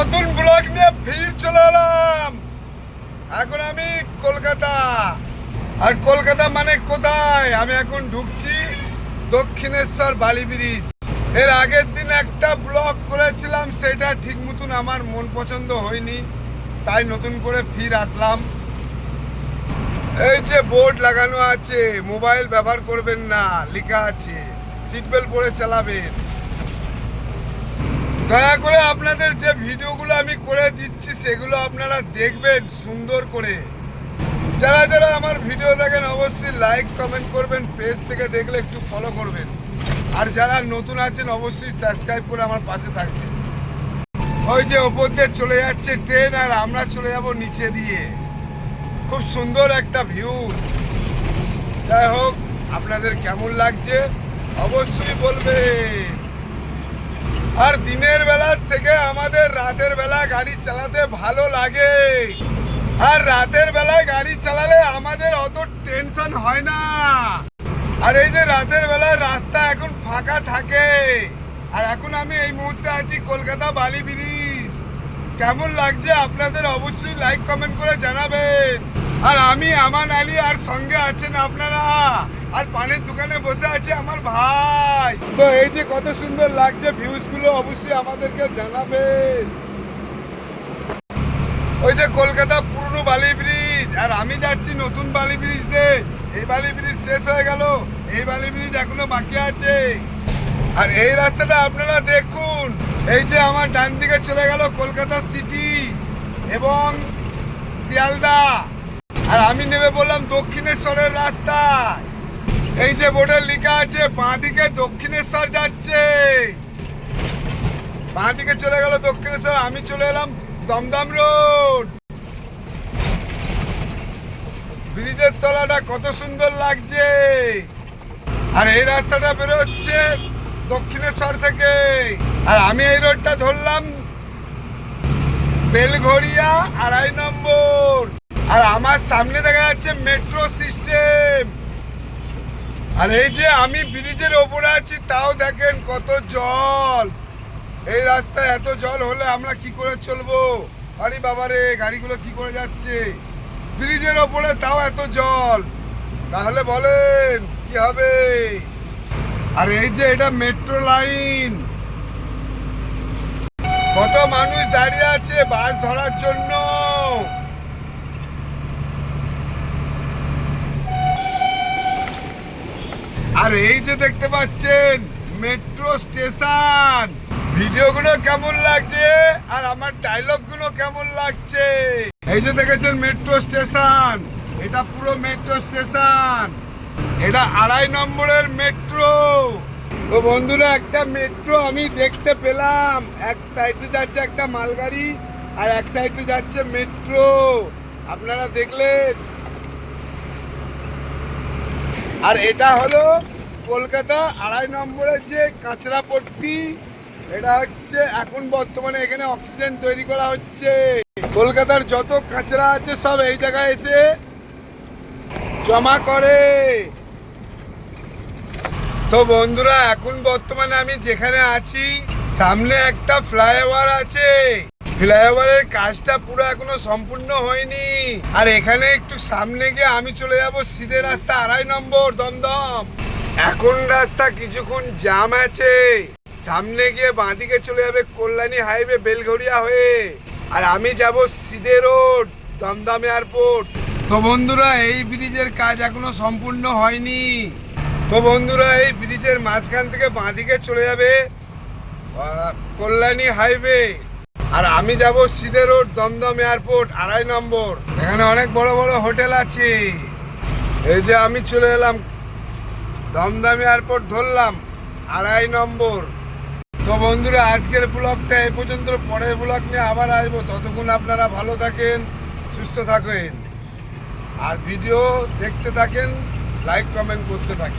নতুন ব্লগ নিয়ে ফির চলে এলাম। এখন আমি কলকাতা। আর কলকাতা মানে কোথায়? আমি এখন ঢুকছি দক্ষিণেশ্বর বালি ব্রিজ। এর আগের দিন একটা ব্লগ করেছিলাম, সেটা ঠিক মতন আমার মন পছন্দ হয়নি, তাই নতুন করে ফির আসলাম। এই যে বোর্ড লাগানো আছে, মোবাইল ব্যবহার করবেন না, লেখা আছে সিট বেল্ট পরে চালাবেন। দয়া করে আপনাদের যে ভিডিওগুলো আমি করে দিচ্ছি, সেগুলো আপনারা দেখবেন সুন্দর করে। যারা যারা আমার ভিডিও দেখেন, অবশ্যই লাইক কমেন্ট করবেন পেজ থেকে দেখলে একটু ফলো করবেন। আর যারা নতুন আছেন, অবশ্যই সাবস্ক্রাইব করে আমার পাশে থাকবেন। ওই যে ওপর দিয়ে চলে যাচ্ছে ট্রেন আর আমরা চলে যাব নিচে দিয়ে। খুব সুন্দর একটা ভিউ যাই হোক, আপনাদের কেমন লাগছে? অবশ্যই বলবেন। আর দিনের বেলার থেকে আমাদের রাতের বেলা গাড়ি চালাতে ভালো লাগে। আর রাতের বেলায় গাড়ি চালালে আমাদের অত টেনশন হয় না। আর এই যে রাতের বেলায় রাস্তা এখন ফাঁকা থাকে। আর এখন আমি এই মুহূর্তে আছি কলকাতা বালি ব্রিজ কেমন লাগছে আপনাদের অবশ্যই লাইক কমেন্ট করে জানাবেন। আর আমি আমান আলী আর সঙ্গে আছেন আপনারা। আর পানের দোকানে বসে আছে আমার ভাই। তো এই যে কত সুন্দর লাগছে ভিউজগুলো অবশ্যই আমাদেরকে জানাবেন ওই যে কলকাতা পুরনো বালি ব্রিজ। আর আমি যাচ্ছি নতুন বালি ব্রিজ দিয়ে। এই বালি ব্রিজ শেষ হয়ে গেল। এই বালি ব্রিজ এখনও বাকি আছে। আর এই রাস্তাটা আপনারা দেখুন। এই যে আমার ডান দিকে চলে গেল কলকাতা সিটি এবং শিয়ালদা। আর আমি নেমে বললাম দক্ষিণেশ্বরের রাস্তা এই যে বোর্ডে লেখা আছে, বাঁ দিকে দক্ষিণেশ্বর যাচ্ছে। বাঁ দিকে চলে গেল দক্ষিণেশ্বর, আমি চলে এলাম দমদম রোড। ব্রিজের তলাটা কত সুন্দর লাগছে। আর এই রাস্তাটা বেরোচ্ছে দক্ষিণেশ্বর থেকে। আর আমি এই রোডটা ধরলাম বেলঘড়িয়া আড়াই নম্বর। আর আমার সামনে দেখা যাচ্ছে মেট্রো সিস্টেম। আর এই যে আমি ব্রিজের ওপরে আছি, তাও দেখেন কত জল। এই রাস্তায় এত জল হলে আমরা কি করে চলবো? আরে বাবারে গাড়িগুলো কি করে যাচ্ছে? ব্রিজের ওপরে তাও এত জল। তাহলে বলেন, কি হবে? আর এই যে এটা মেট্রো লাইন। কত মানুষ দাঁড়িয়ে আছে বাস ধরার জন্য। আর এই যে দেখতে পাচ্ছেন মেট্রো স্টেশন ভিডিওগুলো কেমন লাগছে? আর আমার ডায়লগগুলো কেমন লাগছে? এই যে দেখেছেন মেট্রো স্টেশন এটা পুরো মেট্রো স্টেশন এটা আড়াই নম্বরের মেট্রো তো বন্ধুরা, একটা মেট্রো আমি দেখতে পেলাম। এক সাইডে যাচ্ছে একটা মালগাড়ি আর এক সাইডে যাচ্ছে মেট্রো আপনারা দেখলেন? আর এটা হলো কলকাতা আড়াই নম্বরের যে কাঁচরা পট্টি এটা হচ্ছে এখন বর্তমানে এখানে অক্সিজেন তৈরি করা হচ্ছে। কলকাতার যত কাঁচরা আছে সব এই জায়গায় এসে জমা করে। তো বন্ধুরা, এখন বর্তমানে আমি যেখানে আছি, সামনে একটা ফ্লাইওভার আছে। ফ্লাইওভারের কাজটা পুরো এখনও সম্পূর্ণ হয়নি। আর এখানে একটু সামনে গিয়ে আমি চলে যাব সিধে রাস্তা আড়াই নম্বর, দমদম। এখন রাস্তা কিছুক্ষণ জাম আছে। সামনে গিয়ে বাঁদিকে চলে যাবে কল্যাণী হাইওয়ে বেলঘড়িয়া হয়ে। আর আমি যাব সিধে রোড, দমদম এয়ারপোর্ট। তো বন্ধুরা, এই ব্রিজের কাজ এখনও সম্পূর্ণ হয়নি। তো বন্ধুরা, এই ব্রিজের মাঝখান থেকে বাঁদিকে চলে যাবে কল্যাণী হাইওয়ে। আর আমি যাব সিধে রোড, দমদম এয়ারপোর্ট, আড়াই নম্বর। এখানে অনেক বড় বড় হোটেল আছে। এই যে আমি চলে এলাম, দমদম এয়ারপোর্ট ধরলাম, আড়াই নম্বর। তো বন্ধুরা, আজকের ব্লগটা এই পর্যন্ত। পরের ব্লগ নিয়ে আবার আসব। ততক্ষণ আপনারা ভালো থাকেন, সুস্থ থাকেন। আর ভিডিও দেখতে থাকেন লাইক কমেন্ট করতে থাকেন।